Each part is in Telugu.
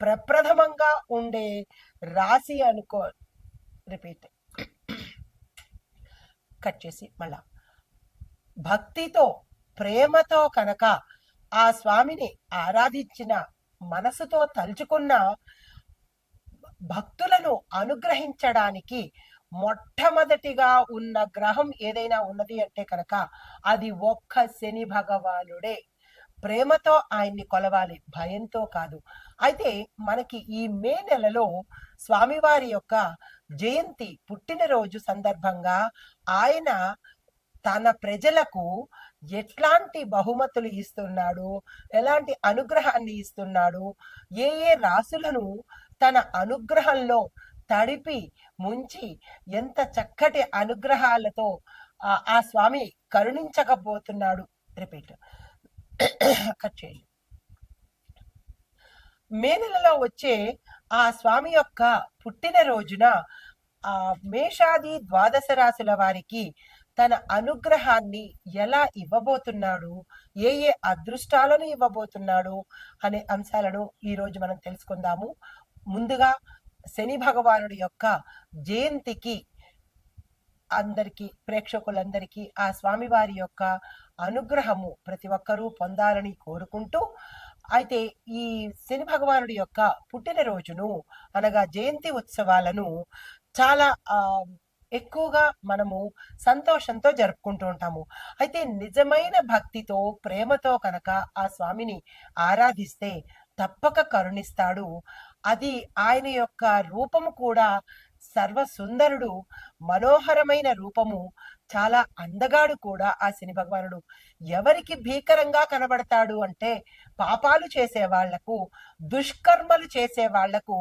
ప్రప్రథమంగా ఉండే రాశి అనుకో రిపీట్ కట్ చేసి మళ్ళా. భక్తితో ప్రేమతో కనుక ఆ స్వామిని ఆరాధించిన మనసుతో తలుచుకున్న భక్తులను అనుగ్రహించడానికి మొట్టమొదటిగా ఉన్న గ్రహం ఏదైనా ఉన్నది అంటే కనుక అది ఒక్క శని భగవానుడే. ప్రేమతో ఆయన్ని కొలవాలి భయంతో కాదు. అయితే మనకి ఈ మే నెలలో స్వామివారి యొక్క జయంతి పుట్టినరోజు సందర్భంగా ఆయన తన ప్రజలకు ఎట్లాంటి బహుమతులు ఇస్తున్నాడు ఎలాంటి అనుగ్రహాన్ని ఇస్తున్నాడు ఏ ఏ రాసులను తన అనుగ్రహంలో తడిపి ముంచి ఎంత చక్కటి అనుగ్రహాలతో ఆ- ఆ స్వామి కరుణించకపోతున్నాడు. రిపీట్. కట్ చేయండి. మే నెలలో వచ్చే ఆ స్వామి యొక్క పుట్టినరోజున ఆ మేషాది ద్వాదశ రాశుల వారికి తన అనుగ్రహాన్ని ఎలా ఇవ్వబోతున్నాడు ఏ ఏ అదృష్టాలను ఇవ్వబోతున్నాడు అనే అంశాలను ఈ రోజు మనం తెలుసుకుందాము. ముందుగా శని భగవానుడి యొక్క జయంతికి అందరికీ ప్రేక్షకులందరికీ ఆ స్వామివారి యొక్క అనుగ్రహము ప్రతి ఒక్కరూ పొందాలని కోరుకుంటూ అయితే ఈ శని భగవానుడి యొక్క పుట్టినరోజును అనగా జయంతి ఉత్సవాలను చాలా ఎక్కువగా మనము సంతోషంతో జరుపుకుంటూ ఉంటాము. అయితే నిజమైన భక్తితో ప్రేమతో కనుక ఆ స్వామిని ఆరాధిస్తే తప్పక కరుణిస్తాడు. అది ఆయన యొక్క రూపము కూడా సర్వసుందరుడు మనోహరమైన రూపము చాలా అందగాడు కూడా ఆ శని భగవానుడు. ఎవరికి భీకరంగా కనబడతాడు అంటే పాపాలు చేసే వాళ్ళకు దుష్కర్మలు చేసే వాళ్ళకు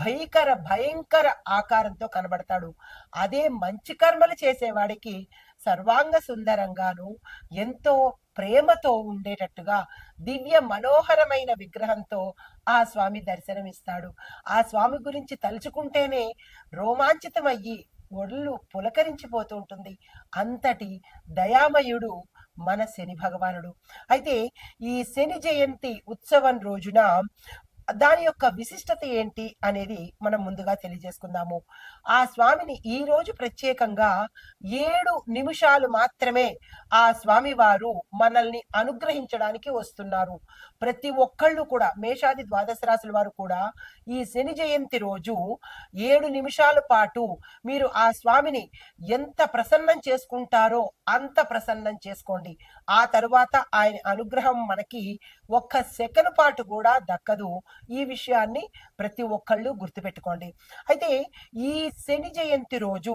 భయంకర భయంకర ఆకారంతో కనబడతాడు. అదే మంచి కర్మలు చేసేవాడికి సర్వాంగ సుందరంగాను ఎంతో ప్రేమతో ఉండేటట్టుగా దివ్య మనోహరమైన విగ్రహంతో ఆ స్వామి దర్శనమిస్తాడు. ఆ స్వామి గురించి తలుచుకుంటేనే రోమాంచితమయ్యి ఒళ్ళు పులకరించిపోతూ ఉంటుంది. అంతటి దయామయుడు మన శని భగవానుడు. అయితే ఈ శని జయంతి ఉత్సవం రోజున దాని యొక్క విశిష్టత ఏంటి అనేది మనం ముందుగా తెలియజేసుకుందాము. ఆ స్వామిని ఈ రోజు ప్రత్యేకంగా ఏడు నిమిషాలు మాత్రమే ఆ స్వామి వారు మనల్ని అనుగ్రహించడానికి వస్తున్నారు. ప్రతి ఒక్కళ్ళు కూడా మేషాది ద్వాదశ రాశుల వారు కూడా ఈ శని జయంతి రోజు ఏడు నిమిషాల పాటు మీరు ఆ స్వామిని ఎంత ప్రసన్నం చేసుకుంటారో అంత ప్రసన్నం చేసుకోండి. ఆ తరువాత ఆయన అనుగ్రహం మనకి ఒక్క సెకండ్ పాటు కూడా దక్కదు. ఈ విషయాన్ని ప్రతి ఒక్కళ్ళు గుర్తుపెట్టుకోండి. అయితే ఈ శని జయంతి రోజు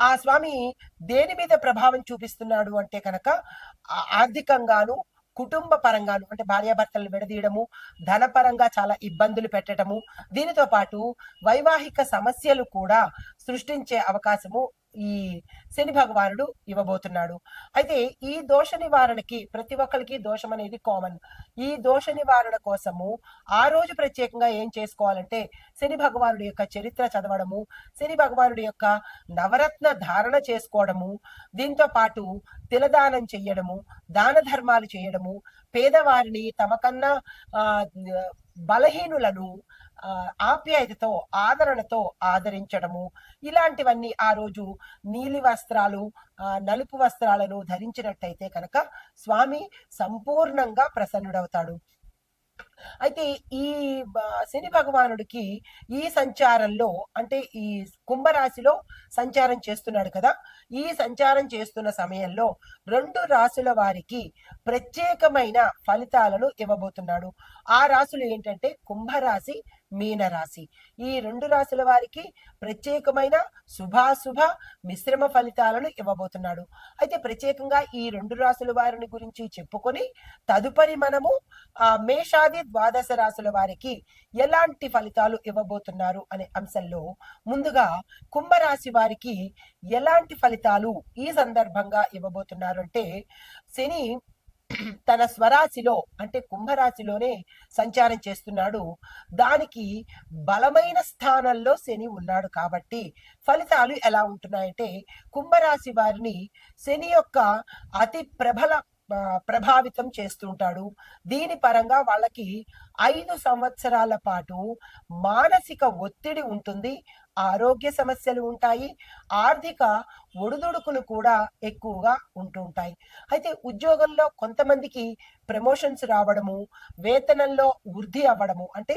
ఆ స్వామి దేని మీద ప్రభావం చూపిస్తున్నాడు అంటే కనుక ఆ- ఆర్థికంగాను కుటుంబ పరంగాను అంటే భార్యాభర్తలను విడదీయడము ధనపరంగా చాలా ఇబ్బందులు పెట్టడము దీనితో పాటు వైవాహిక సమస్యలు కూడా సృష్టించే అవకాశము ఈ శని భగవానుడు ఇవ్వబోతున్నాడు. అయితే ఈ దోష నివారణకి ప్రతి ఒక్కరికి దోషం అనేది కామన్ ఈ దోష నివారణ కోసము ఆ రోజు ప్రత్యేకంగా ఏం చేసుకోవాలంటే శని భగవానుడి యొక్క చరిత్ర చదవడము శని భగవానుడి యొక్క నవరత్న ధారణ చేసుకోవడము దీంతో పాటు తిలదానం చెయ్యడము దాన ధర్మాలు చేయడము పేదవారిని తమకన్నా ఆ, బలహీనులను ఆప్యాయతతో ఆదరణతో ఆదరించడము. ఇలాంటివన్నీ ఆ రోజు నీలి వస్త్రాలు నలుపు వస్త్రాలను ధరించినట్టయితే కనుక స్వామి సంపూర్ణంగా ప్రసన్నుడవుతాడు. అయితే ఈ శని భగవానుడికి ఈ సంచారంలో అంటే ఈ కుంభరాశిలో సంచారం చేస్తున్నాడు కదా ఈ సంచారం చేస్తున్న సమయంలో రెండు రాశుల వారికి ప్రత్యేకమైన ఫలితాలను ఇవ్వబోతున్నాడు. ఆ రాశులు ఏంటంటే కుంభరాశి మీనరాశి. ఈ రెండు రాశుల వారికి ప్రత్యేకమైన శుభాశుభ మిశ్రమ ఫలితాలను ఇవ్వబోతున్నాడు. అయితే ప్రత్యేకంగా ఈ రెండు రాశుల వారిని గురించి చెప్పుకొని తదుపరి మనము ఆ మేషాది ద్వాదశ రాశుల వారికి ఎలాంటి ఫలితాలు ఇవ్వబోతున్నారు అనే అంశంలో ముందుగా కుంభరాశి వారికి ఎలాంటి ఫలితాలు ఈ సందర్భంగా ఇవ్వబోతున్నారు అంటే శని తన స్వరాశిలో అంటే కుంభరాశిలోనే సంచారం చేస్తున్నాడు. దానికి బలమైన స్థానంలో శని ఉన్నాడు కాబట్టి ఫలితాలు ఎలా ఉంటున్నాయంటే కుంభరాశి వారిని శని యొక్క అతి ప్రబల ప్రభావితం చేస్తుంటాడు. దీని పరంగా వాళ్ళకి ఐదు సంవత్సరాల పాటు మానసిక ఒత్తిడి ఉంటుంది. ఆరోగ్య సమస్యలు ఉంటాయి. ఆర్థిక ఒడిదుడుకులు కూడా ఎక్కువగా ఉంటుంటాయి. అయితే ఉద్యోగంలో కొంతమందికి ప్రమోషన్స్ రావడము వేతనంలో వృద్ధి అవ్వడము అంటే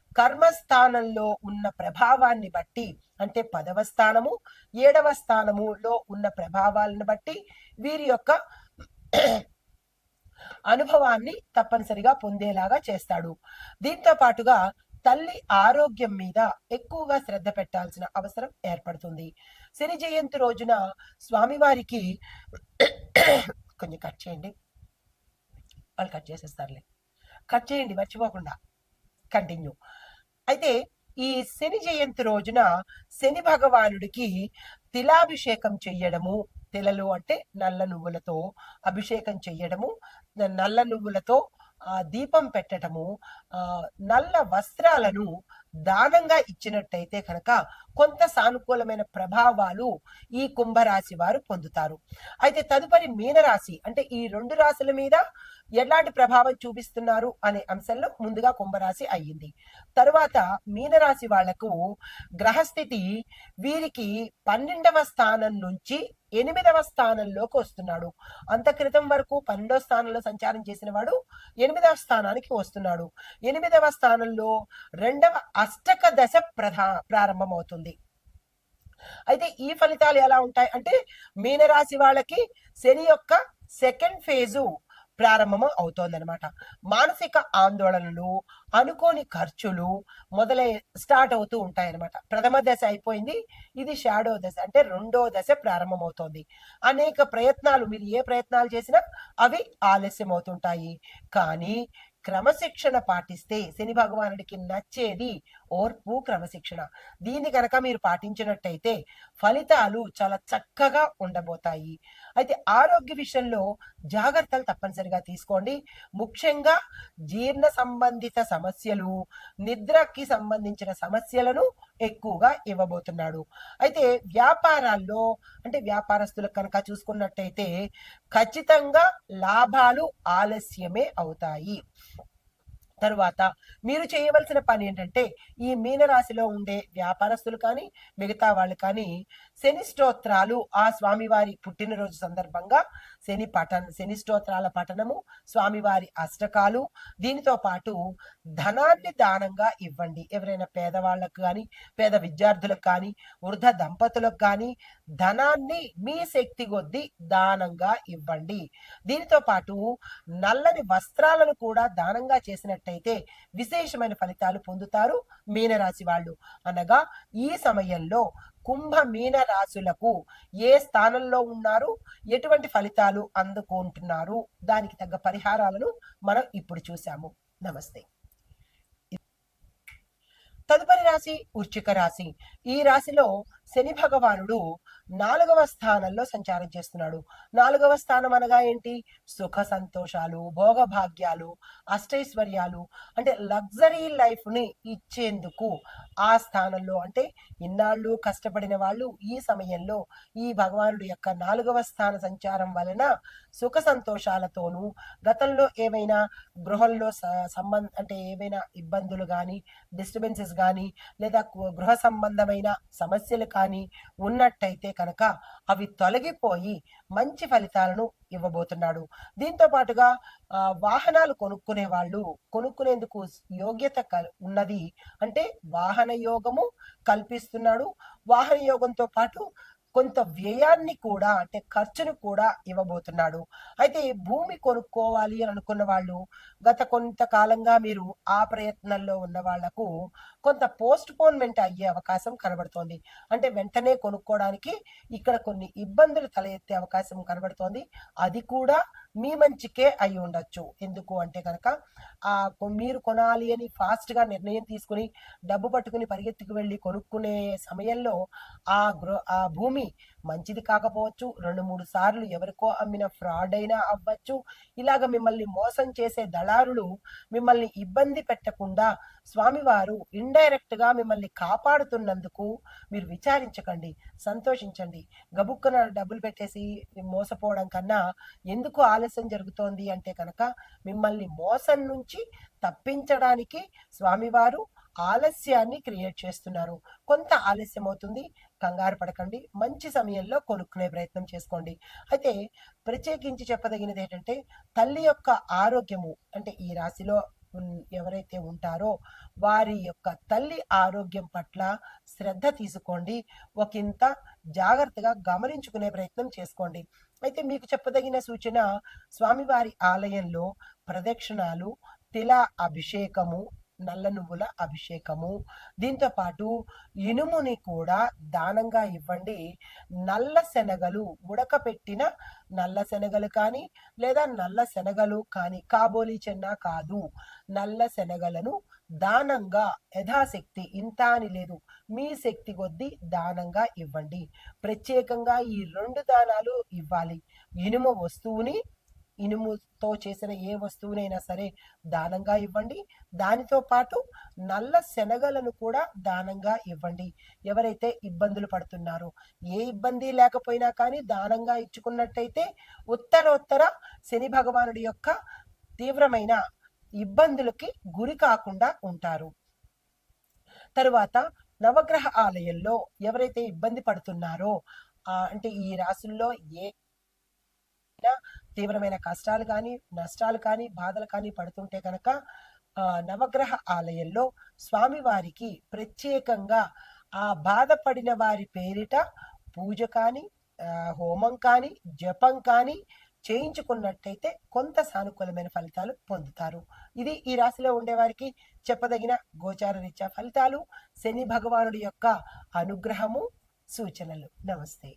కర్మస్థానంలో ఉన్న ప్రభావాన్ని బట్టి అంటే పదవ స్థానము ఏడవ స్థానములో ఉన్న ప్రభావాలను బట్టి వీరి యొక్క అనుభవాన్ని తప్పనిసరిగా పొందేలాగా చేస్తాడు. దీంతో పాటుగా తల్లి ఆరోగ్యం మీద ఎక్కువగా శ్రద్ధ పెట్టాల్సిన అవసరం ఏర్పడుతుంది. శని జయంతి రోజున స్వామివారికి కొంచెం కట్ చేయండి. వాళ్ళు కట్ చేసేస్తారులే. కట్ చేయండి మర్చిపోకుండా. కంటిన్యూ. అయితే ఈ శని జయంతి రోజున శని భగవానుడికి తిలాభిషేకం చెయ్యడము తిలలు అంటే నల్ల నువ్వులతో అభిషేకం చెయ్యడము నల్ల నువ్వులతో ఆ దీపం పెట్టడము ఆ నల్ల వస్త్రాలను దానంగా ఇచ్చినట్టయితే కనుక కొంత సానుకూలమైన ప్రభావాలు ఈ కుంభరాశి వారు పొందుతారు. అయితే తదుపరి మీనరాశి అంటే ఈ రెండు రాశుల మీద ఎలాంటి ప్రభావం చూపిస్తున్నారు అనే అంశంలో ముందుగా కుంభరాశి అయ్యింది. తరువాత మీనరాశి వాళ్ళకు గ్రహస్థితి వీరికి పన్నెండవ స్థానం నుంచి ఎనిమిదవ స్థానంలోకి వస్తున్నాడు. అంత క్రితం వరకు పన్నెండవ స్థానంలో సంచారం చేసిన వాడు ఎనిమిదవ స్థానానికి వస్తున్నాడు. ఎనిమిదవ స్థానంలో రెండవ అష్టక దశ ప్రధా ప్రారంభమవుతుంది. అయితే ఈ ఫలితాలు ఎలా ఉంటాయి? అంటే మీనరాశి వాళ్ళకి శని యొక్క సెకండ్ ఫేజు ప్రారంభం అవుతోందనమాట మానసిక ఆందోళనలు అనుకోని ఖర్చులు మొదలై స్టార్ట్ అవుతూ ఉంటాయన్నమాట. ప్రథమ దశ అయిపోయింది ఇది షాడో దశ అంటే రెండో దశ ప్రారంభమవుతోంది. అనేక ప్రయత్నాలు మీరు ఏ ప్రయత్నాలు చేసినా అవి ఆలస్యం అవుతుంటాయి కానీ క్రమశిక్షణ పాటిస్తే శని భగవానుడికి నచ్చేది ఓర్పు క్రమశిక్షణ. దీన్ని కనుక మీరు పాటించినట్టయితే ఫలితాలు చాలా చక్కగా ఉండబోతాయి. అయితే ఆరోగ్య విషయంలో జాగ్రత్తలు తప్పనిసరిగా తీసుకోండి. ముఖ్యంగా జీర్ణ సంబంధిత సమస్యలు నిద్రకి సంబంధించిన సమస్యలను ఎక్కువగా ఇవ్వబోతున్నాడు. అయితే వ్యాపారాల్లో అంటే వ్యాపారస్తులకు కనుక చూసుకున్నట్టయితే ఖచ్చితంగా లాభాలు ఆలస్యమే అవుతాయి. తరువాత మీరు చేయవలసిన పని ఏంటంటే ఈ మీనరాశిలో ఉండే వ్యాపారస్తులు కానీ మిగతా వాళ్ళు కానీ శని స్తోత్రాలు ఆ స్వామివారి పుట్టినరోజు సందర్భంగా శని పఠన శని స్తోత్రాల పఠనము స్వామివారి అష్టకాలు దీనితో పాటు ధనాన్ని దానంగా ఇవ్వండి. ఎవరైనా పేదవాళ్ళకు కానీ పేద విద్యార్థులకు కానీ వృద్ధ దంపతులకు కానీ ధనాన్ని మీ శక్తి కొద్దీ దానంగా ఇవ్వండి. దీనితో పాటు నల్లని వస్త్రాలను కూడా దానంగా చేసినట్టయితే విశేషమైన ఫలితాలు పొందుతారు మీనరాశి వాళ్ళు. అనగా ఈ సమయంలో కుంభ మీన రాశులకు ఏ స్థానంలో ఉన్నారు? ఎటువంటి ఫలితాలు అందుకుంటున్నారు? దానికి తగ్గ పరిహారాలను మనం ఇప్పుడు చూసాము నమస్తే. తదుపరి రాశి వృచ్చిక రాశి. ఈ రాశిలో శని భగవానుడు నాలుగవ స్థానంలో సంచారం చేస్తున్నాడు. నాలుగవ స్థానం అనగా ఏంటి? సుఖ సంతోషాలు భోగభాగ్యాలు అష్టైశ్వర్యాలు అంటే లగ్జరీ లైఫ్ని ఇచ్చేందుకు ఆ స్థానంలో అంటే ఇన్నాళ్ళు కష్టపడిన వాళ్ళు ఈ సమయంలో ఈ భగవానుడి యొక్క నాలుగవ స్థాన సంచారం వలన సుఖ సంతోషాలతోనూ గతంలో ఏమైనా గృహంలో సంబంధ అంటే ఏమైనా ఇబ్బందులు కానీ డిస్టర్బెన్సెస్ కానీ లేదా గృహ సంబంధమైన సమస్యలు కానీ కానీ ఉన్నట్టయితే కనుక అవి తొలగిపోయి మంచి ఫలితాలను ఇవ్వబోతున్నాడు. దీంతో పాటుగా వాహనాలు కొనుక్కునే వాళ్ళు కొనుక్కునేందుకు యోగ్యత కల్- ఉన్నది అంటే వాహన యోగము కల్పిస్తున్నాడు. వాహన యోగంతో పాటు కొంత వ్యయాన్ని కూడా అంటే ఖర్చును కూడా ఇవ్వబోతున్నాడు. అయితే భూమి కొనుక్కోవాలి అని అనుకున్న వాళ్ళు గత కొంతకాలంగా మీరు ఆ ప్రయత్నంలో ఉన్న వాళ్ళకు కొంత పోస్ట్ పోన్మెంట్ అయ్యే అవకాశం కనబడుతోంది. అంటే వెంటనే కొనుక్కోవడానికి ఇక్కడ కొన్ని ఇబ్బందులు తలెత్తే అవకాశం కనబడుతోంది. అది కూడా మీ మంచికే అయి ఉండొచ్చు. ఎందుకు అంటే కనుక ఆ మీరు కొనాలి అని ఫాస్ట్గా నిర్ణయం తీసుకుని డబ్బు పట్టుకుని పరిగెత్తుకు వెళ్ళి కొనుక్కునే సమయంలో ఆ గృహ ఆ భూమి మంచిది కాకపోవచ్చు. రెండు మూడు సార్లు ఎవరికో అమ్మిన ఫ్రాడ్ అయినా అవ్వచ్చు. ఇలాగ మిమ్మల్ని మోసం చేసే దళారులు మిమ్మల్ని ఇబ్బంది పెట్టకుండా స్వామివారు ఇండైరెక్ట్గా మిమ్మల్ని కాపాడుతున్నందుకు మీరు విచారించకండి సంతోషించండి. గబుక్కున డబ్బులు పెట్టేసి మోసపోవడం కన్నా ఎందుకు ఆలస్యం జరుగుతోంది అంటే కనుక మిమ్మల్ని మోసం నుంచి తప్పించడానికి స్వామివారు ఆలస్యాన్ని క్రియేట్ చేస్తున్నారు. కొంత ఆలస్యం అవుతుంది కంగారు పడకండి మంచి సమయంలో కొనుక్కునే ప్రయత్నం చేసుకోండి. అయితే ప్రత్యేకించి చెప్పదగినది ఏంటంటే తల్లి యొక్క ఆరోగ్యము అంటే ఈ రాశిలో ఉన్- ఎవరైతే ఉంటారో వారి యొక్క తల్లి ఆరోగ్యం పట్ల శ్రద్ధ తీసుకోండి. ఒకంత జాగ్రత్తగా గమనించుకునే ప్రయత్నం చేసుకోండి. అయితే మీకు చెప్పదగిన సూచన స్వామివారి ఆలయంలో ప్రదక్షిణాలు తిల అభిషేకము నల్ల నువ్వుల అభిషేకము. దీంతో పాటు ఇనుముని కూడా దానంగా ఇవ్వండి. నల్ల శనగలు ఉడకపెట్టిన నల్ల శనగలు కానీ లేదా నల్ల శనగలు కానీ కాబోలి చెన్న కాదు. నల్ల శనగలను దానంగా యథాశక్తి ఇంత అని లేదు. మీ శక్తి కొద్దీ దానంగా ఇవ్వండి. ప్రత్యేకంగా ఈ రెండు దానాలు ఇవ్వాలి. ఇనుము వస్తువుని ఇనుముతో చేసిన ఏ వస్తువునైనా సరే దానంగా ఇవ్వండి. దానితో పాటు నల్ల శనగలను కూడా దానంగా ఇవ్వండి. ఎవరైతే ఇబ్బందులు పడుతున్నారో ఏ ఇబ్బంది లేకపోయినా కానీ దానంగా ఇచ్చుకున్నట్టయితే ఉత్తరోత్తర శని భగవానుడి యొక్క తీవ్రమైన ఇబ్బందులకి గురి కాకుండా ఉంటారు. తరువాత నవగ్రహ ఆలయంలో ఎవరైతే ఇబ్బంది పడుతున్నారో అంటే ఈ రాసుల్లో ఏ తీవ్రమైన కష్టాలు కానీ నష్టాలు కానీ బాధలు కానీ పడుతుంటే కనుక నవగ్రహ ఆలయంలో స్వామివారికి ప్రత్యేకంగా ఆ బాధపడిన వారి పేరిట పూజ కానీ హోమం కానీ జపం కానీ చేయించుకున్నట్టయితే కొంత సానుకూలమైన ఫలితాలు పొందుతారు. ఇది ఈ రాశిలో ఉండేవారికి చెప్పదగిన గోచార రీత్యా ఫలితాలు. శని భగవానుడి యొక్క అనుగ్రహము సూచనలు. నమస్తే.